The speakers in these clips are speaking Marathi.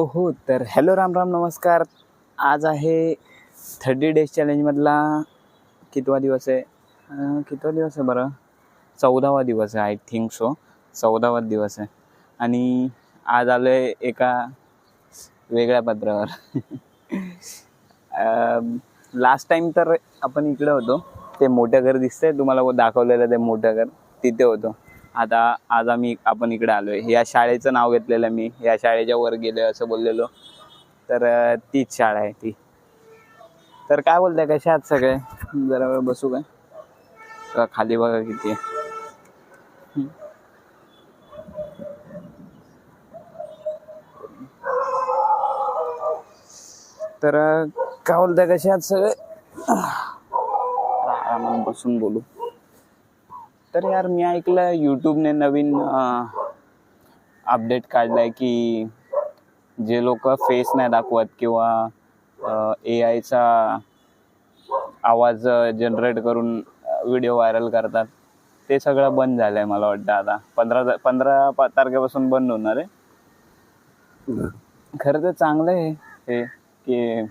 हो हो तर हॅलो राम राम नमस्कार. आज आहे थर्टी डेज चॅलेंजमधला कितवा दिवस आहे? कितवा दिवस आहे बरं? चौदावा दिवस आहे आय थिंक सो चौदावा दिवस आहे. आणि आज आलो आहे एका वेगळ्या पत्रावर. लास्ट टाइम तर आपण इकडे होतो. ते मोठं घर दिसतंय. तुम्हाला दाखवलेलं ते मोठं घर. तिथे होतो. आता आज आम्ही आपण इकडे आलो आहे या शाळेचं नाव घेतलेलं मी. या शाळेच्या वर गेलो असं बोललेलो. तर तीच शाळा आहे ती. तर काय बोलताय? कशा आहात सगळे? जरा वेळ बसू काय? का खाली बघा किती तर काय बोलताय? कशा आहात सगळे? आरामात बसून बोलू. तर यार मी ऐकलं यूट्यूबने नवीन अपडेट काढलाय की जे लोक फेस नाही दाखवत किंवा ए आयचा आवाज जनरेट करून व्हिडिओ व्हायरल करतात ते सगळं बंद झालंय मला वाटतं आता. पंधरा पंधरा तारखेपासून बंद होणार आहे. खरं तर चांगलं आहे हे की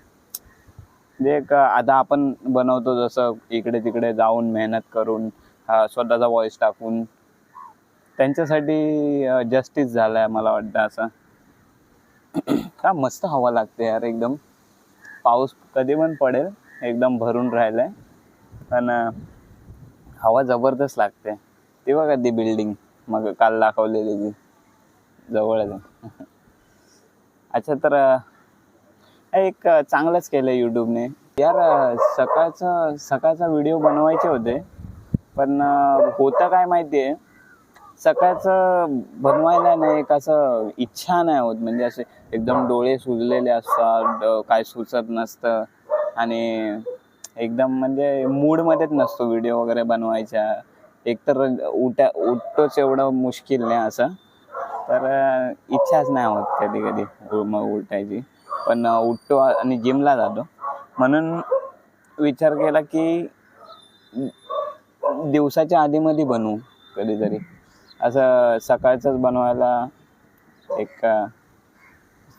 जे आता आपण बनवतो जसं इकडे तिकडे जाऊन मेहनत करून स्वतःचा वॉइस टाकून. त्यांच्यासाठी जस्टिस झालाय मला वाटतं असं. का मस्त हवा लागते यार एकदम. पाऊस कधी पण पडेल एकदम भरून राहिलाय. पण हवा जबरदस्त लागते. ती बघा ती बिल्डिंग मग काल दाखवलेली ती. जवळच आहे. अच्छा तर एक चांगलंच केलं यूट्यूबने यार सकाळचा सकाळचा व्हिडिओ बनवायचे होते. पण होतं काय माहिती आहे सकाळचं बनवायला नाही एक असं इच्छा नाही होत. म्हणजे असे एकदम डोळे सुजलेले असतात काय सुचत नसतं. आणि एकदम म्हणजे मूडमध्येच नसतो व्हिडिओ वगैरे बनवायच्या. एकतर उठा उठतोच एवढं मुश्किल नाही असं. तर इच्छाच नाही होत कधी कधी मग उठायची. पण उठतो आणि जिमला जातो. म्हणून विचार केला की दिवसाच्या आधीमध्ये बनवू कधीतरी. असं सकाळचंच बनवायला एक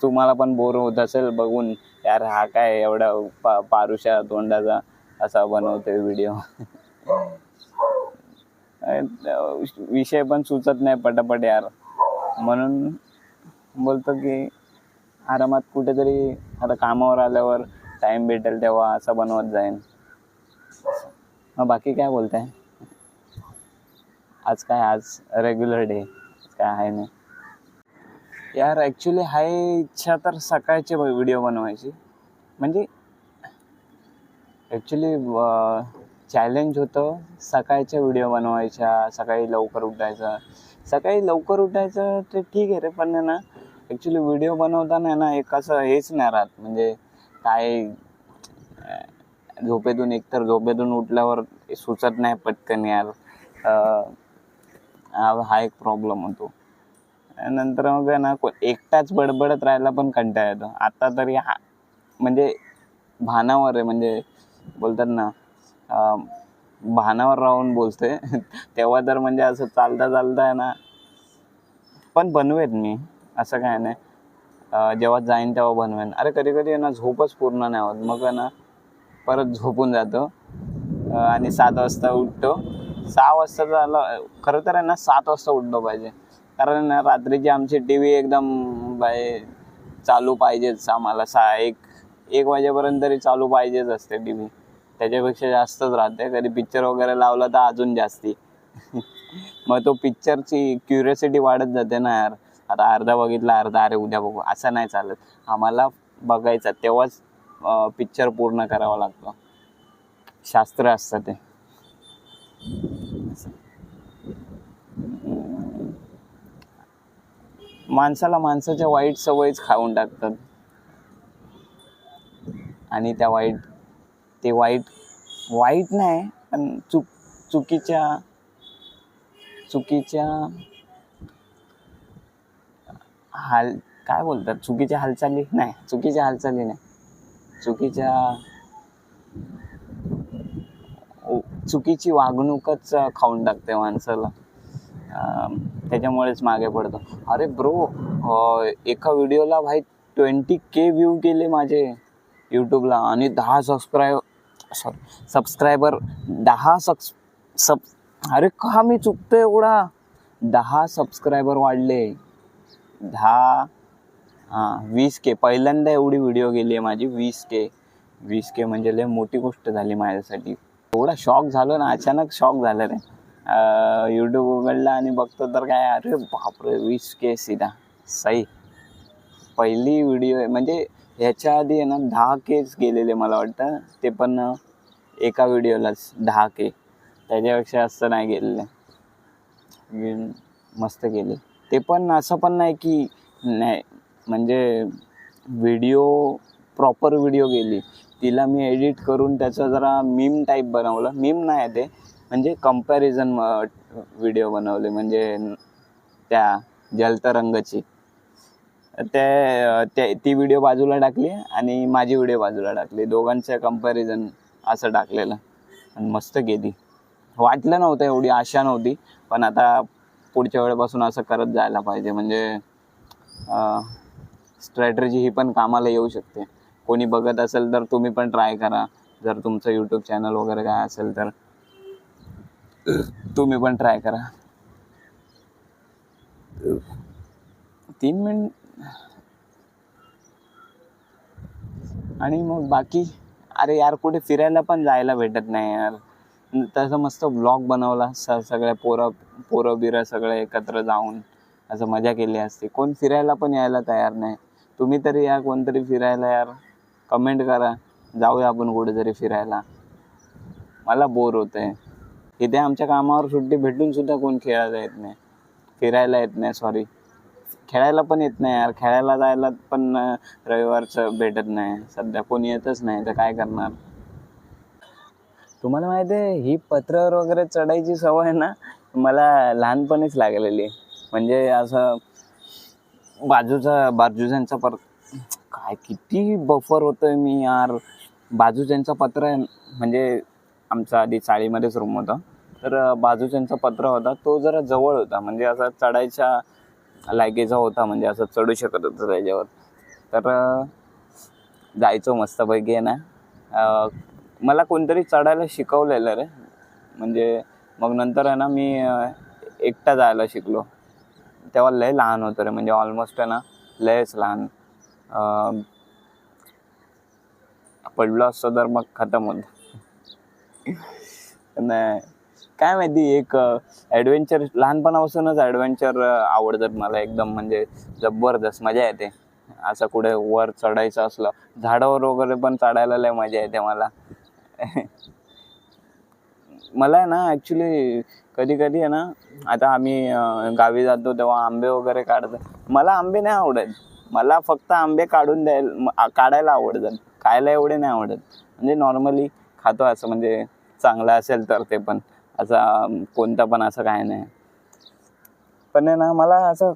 तुम्हाला पण बोर होत असेल बघून यार हा काय एवढा पा पारुशा तोंडाचा असा बनवतोय व्हिडिओ विषय पण सुचत नाही पटापट यार. म्हणून बोलतो की आरामात कुठेतरी आता कामावर आल्यावर टाइम भेटेल तेव्हा असं बनवत जाईन. बाकी काय बोलताय? आज काय आज रेग्युलर डे काय आहे नाही. यार ॲक्च्युली आहे इच्छा तर सकाळचे व्हिडिओ बनवायची. म्हणजे ॲक्च्युली चॅलेंज होतं सकाळच्या व्हिडिओ बनवायच्या सकाळी लवकर उठायचं. सकाळी लवकर उठायचं ते ठीक आहे रे पण ना ॲक्च्युली व्हिडिओ बनवताना ना एक असं हेच नाही राहत. म्हणजे काय झोपेतून एकतर झोपेतून उठल्यावर सुचत नाही पटकन यार. हा एक प्रॉब्लेम होतो. नंतर मग आहे ना को- एकटाच बडबडत राहायला पण कंटाळा येतो. आता तरी हा म्हणजे भानावर आहे म्हणजे बोलतात ना भानावर राहून बोलते तेव्हा तर म्हणजे असं चालता चालता आहे ना. पण बनवेत मी असं काय नाही. जेव्हा जाईन तेव्हा बनवेन. अरे कधी कधी आहे ना झोपच पूर्ण नाही होत. मग आहे ना परत झोपून जातो. आणि सात वाजता उठतो. सहा वाजता झालं खरं तर आहे ना सात वाजता उठलो पाहिजे. कारण ना रात्रीची आमची टी व्ही एकदम बाय चालू पाहिजेच आम्हाला. सहा एक एक वाजेपर्यंत तरी चालू पाहिजेच असते टी व्ही त्याच्यापेक्षा जास्तच राहते. कधी पिक्चर वगैरे लावला तर अजून जास्ती. मग तो पिक्चरची क्युरियोसिटी वाढत जाते ना यार. आता अर्धा बघितला अर्धा अरे उद्या बघू. असं नाही चालत. आम्हाला बघायचा तेव्हाच पिक्चर पूर्ण करावा लागतो. शास्त्र असतं ते. माणसाला माणसाच्या वाईट सवयीच खाऊन टाकतात. आणि त्या वाईट ते वाईट वाईट नाही पण चुक चुकीच्या चुकीच्या हाल काय बोलतात? चुकीच्या हालचाली? नाही चुकीच्या हालचाली नाही. चुकीच्या चुकीची वागणूकच खाऊन टाकते माणसाला. त्याच्यामुळेच मागे पडतो. अरे ब्रो एका व्हिडिओला भाई ट्वेंटी के व्ह्यू गेले माझे यूट्यूबला आणि दहा सबस्क्राय सॉरी सबस्क्रायबर दहा सक्स सब अरे का मी चुकतो एवढा? दहा सबस्क्रायबर वाढले. दहा हां वीस के पहिल्यांदा एवढी व्हिडिओ गेली आहे माझी वीस के वीस के म्हणजे लय मोठी गोष्ट झाली माझ्यासाठी. एवढा शॉक झालो ना अचानक शॉक झालं रे. यूट्यूब उघडला आणि बघतो तर काय अरे बापरे वीस के सीधा सही पहिली व्हिडिओ आहे म्हणजे ह्याच्या आधी आहे ना दहा केच गेलेले मला वाटतं ते पण एका व्हिडिओलाच दहा के त्याच्यापेक्षा असं नाही गेलेले मस्त गेले ते पण असं पण नाही की नाही म्हणजे व्हिडिओ प्रॉपर व्हिडिओ गेली तिला मी एडिट करून त्याचं जरा मीम टाईप बनवलं मीम नाही आहे ते म्हणजे कंपॅरिझन व्हिडिओ बनवले म्हणजे त्या जलतरंगची. ते ते ती व्हिडिओ बाजूला टाकली आणि माझी व्हिडिओ बाजूला टाकली. दोघांचं कंपॅरिझन असं टाकलेलं. आणि मस्त गेली वाटलं नव्हतं एवढी आशा नव्हती. पण आता पुढच्या वेळेपासून असं करत जायला पाहिजे. म्हणजे स्ट्रॅटर्जी ही पण कामाला येऊ शकते. कोणी बघत असेल तर तुम्ही पण ट्राय करा. जर तुमचं यूट्यूब चॅनल वगैरे काय असेल तर. तुम्ही पण ट्राय करा. तीन मिनिट आणि मग बाकी अरे यार कुठे फिरायला पण जायला भेटत नाही यार. तसं मस्त ब्लॉग बनवला स सगळ्या पोरं पोरं बिरं सगळे एकत्र जाऊन. असं मजा केली असती. कोण फिरायला पण यायला तयार नाही. तुम्ही तरी या कोणतरी फिरायला यार. कमेंट करा. जाऊया आपण कुठेतरी फिरायला. मला बोर होत आहे इथे आमच्या कामावर सुट्टी भेटून सुद्धा कोण खेळायला येत नाही. फिरायला येत नाही सॉरी खेळायला पण येत नाही यार. खेळायला जायला पण रविवारचं भेटत नाही. सध्या कोणी येतच नाही तर काय करणार? तुम्हाला माहिती आहे ही पत्रावर वगैरे चढायची सवय ना मला लहानपणीच लागलेली म्हणजे असं बाजूचा बाजूच्यांचा पर काय किती बफर होतोय मी यार. बाजूच्यांचा पत्र आहे म्हणजे आमचा आधी चाळीमध्येच रूम होता. तर बाजूच्यांचा पत्रा होता तो जरा जवळ होता. म्हणजे असा चढायच्या लायकीचा होता म्हणजे असं चढू शकत होतं त्याच्यावर. तर जायचो मस्तपैकी आहे ना. मला कोणतरी चढायला शिकवलेलं रे. म्हणजे मग नंतर आहे ना मी एकटा जायला शिकलो. तेव्हा लय लहान होतं रे म्हणजे ऑलमोस्ट आहे ना लयच लहान. पडलो असतो तर मग खतम होत. नाही. काय माहिती एक ॲडव्हेंचर लहानपणापासूनच ॲडव्हेंचर आवडतात मला एकदम. म्हणजे जबरदस्त मजा येते. असं कुठे वर चढायचं असलं झाडावर वगैरे पण चढायला लय मजा येते मला. मला आहे ना ॲक्च्युली कधी कधी आहे ना आता आम्ही गावी जातो तेव्हा आंबे वगैरे काढतो. मला आंबे नाही आवडत. मला फक्त आंबे काढून द्यायला काढायला आवडतात. खायला एवढे नाही आवडत. म्हणजे नॉर्मली खातो असं म्हणजे चांगलं असेल तर ते पण. असं कोणता पण असं काय नाही. पण आहे ना मला असं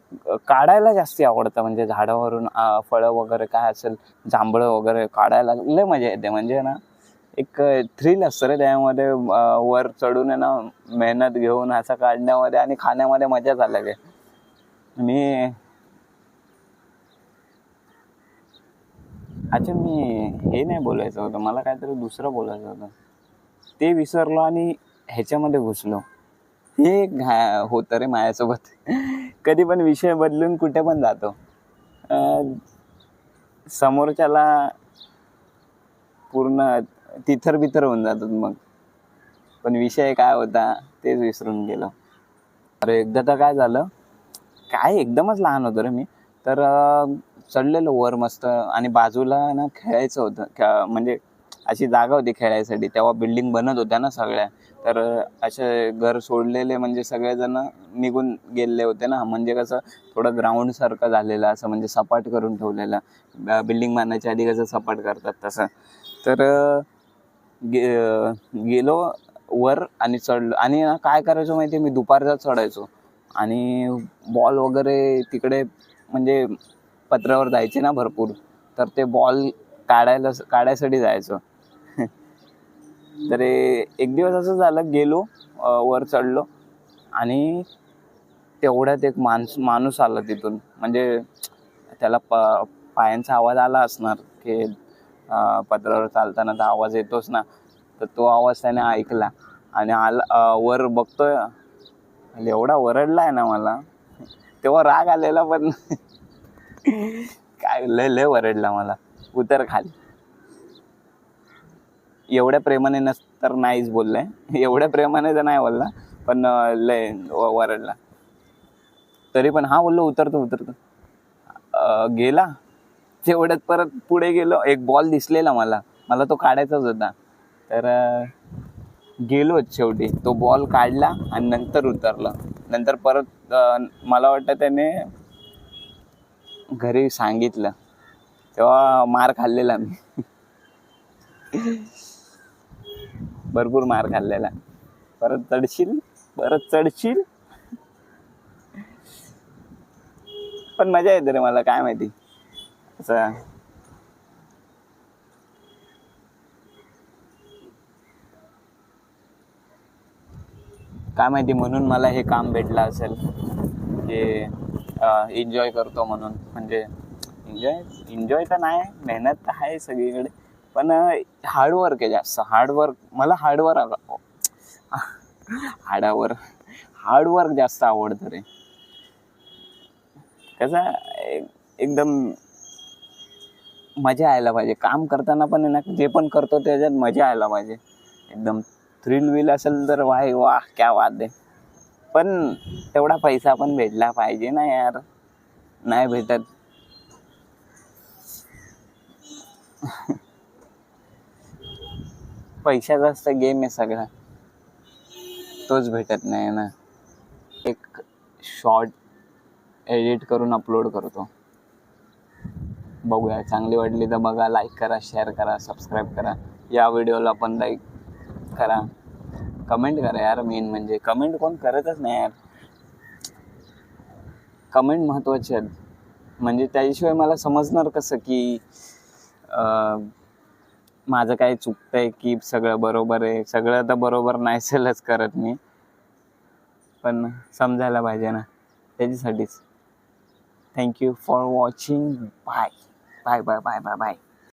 काढायला जास्ती आवडतं. म्हणजे झाडावरून फळं वगैरे काय असेल जांभळं वगैरे काढायला लय मजा येते. म्हणजे ना एक थ्रिल असतं रे त्यामध्ये वर चढून आहे ना मेहनत घेऊन असं काढण्यामध्ये आणि खाण्यामध्ये मजाच अलग मी अच्छा मी हे नाही बोलायचं होतं. मला काहीतरी दुसरं बोलायचं होतं. ते विसरलो आणि ह्याच्यामध्ये घुसलो. हे घा- होतं रे माझ्यासोबत. कधी पण विषय बदलून कुठे पण जातो. समोरच्याला पूर्ण तिथर बिथर होऊन जातात मग. पण विषय काय होता तेच विसरून गेलो. अरे एकदा तर काय झालं काय एकदमच लहान होतो रे मी. तर चढलेलो वर मस्त आणि बाजूला ना खेळायचं होतं. म्हणजे अशी जागा होती खेळायसाठी. तेव्हा बिल्डिंग बनत होत्या ना सगळ्या. तर असे घर सोडलेले म्हणजे सगळेजण निघून गेलेले होते ना. म्हणजे कसं थोडं ग्राउंड सारखं झालेलं असं म्हणजे सपाट करून ठेवलेलं. बिल्डिंग बांधायच्या आधी कसं सपाट करतात तसं. तर गे गेलो वर आणि चढलो. आणि काय करायचो माहिती आहे मी दुपारचा चढायचो. आणि बॉल वगैरे तिकडे म्हणजे पत्रावर जायचे ना भरपूर. तर ते बॉल काढायला काढायसाठी जायचं. तर एक दिवस असं झालं गेलो वर चढलो आणि तेवढ्यात एक माणूस माणूस आला तिथून. म्हणजे त्याला प पायांचा आवाज आला असणार की पत्रावर चालताना तर आवाज येतोच ना. तर तो आवाज त्याने ऐकला आणि आला वर बघतोय. एवढा वरडलाय ना मला. तेव्हा राग आलेला पण. काय लय लय वरडला मला. उतर खाली. एवढ्या प्रेमाने नस तर नाहीच बोललाय एवढ्या प्रेमाने तर नाही बोलला पण लय वरडला. तरी पण हा बोललो उतरतो उतरतो. गेला. तेवढ्यात परत पुढे गेलो. एक बॉल दिसलेला मला. मला तो काढायचाच होता. तर गेलो गेलोच शेवटी. तो बॉल काढला आणि नंतर उतरला. नंतर परत मला वाटतं त्याने घरी सांगितलं. तेव्हा मार खाल्लेला मी. भरपूर मार खाल्लेला. परत चढशील परत चढशील. पण मजा येते रे मला काय माहिती. असं. काय माहिती म्हणून मला हे काम भेटलं असेल. जे एन्जॉय करतो म्हणून. म्हणजे एन्जॉय एन्जॉय तर नाही मेहनत तर आहे सगळीकडे. पण हार्डवर्क आहे जास्त. हार्डवर्क मला हार्डवर्क हाडावर हार्डवर्क जास्त आवडतं रे. कसं एक- एकदम मजा यायला पाहिजे. काम करताना पण आहे ना जे पण करतो त्याच्यात मजा यायला पाहिजे. एकदम थ्रिल विल असेल तर वाय वा क्या वाद आहे. पण तेवढा पैसा पण भेटला पाहिजे ना यार. नाही भेटत. पैशाचाच तर गेम आहे सगळा. तोच भेटत नाही ना. एक शॉर्ट एडिट करून अपलोड करतो. बघूया चांगली वाटली तर बघा लाईक करा शेअर करा सबस्क्राईब करा. या व्हिडिओला पण लाईक करा. कमेंट करा यार मेन म्हणजे. कमेंट कोण करतच नाही यार. कमेंट महत्त्वाचे आहेत. म्हणजे त्याशिवाय मला समजणार कसं की आ, माझं काय चुकतंय की सगळं बरोबर आहे. सगळं तर बरोबर नाहीसेलच करत मी. पण समजायला पाहिजे ना. त्याच्यासाठीच. Thank you for watching bye bye bye bye bye bye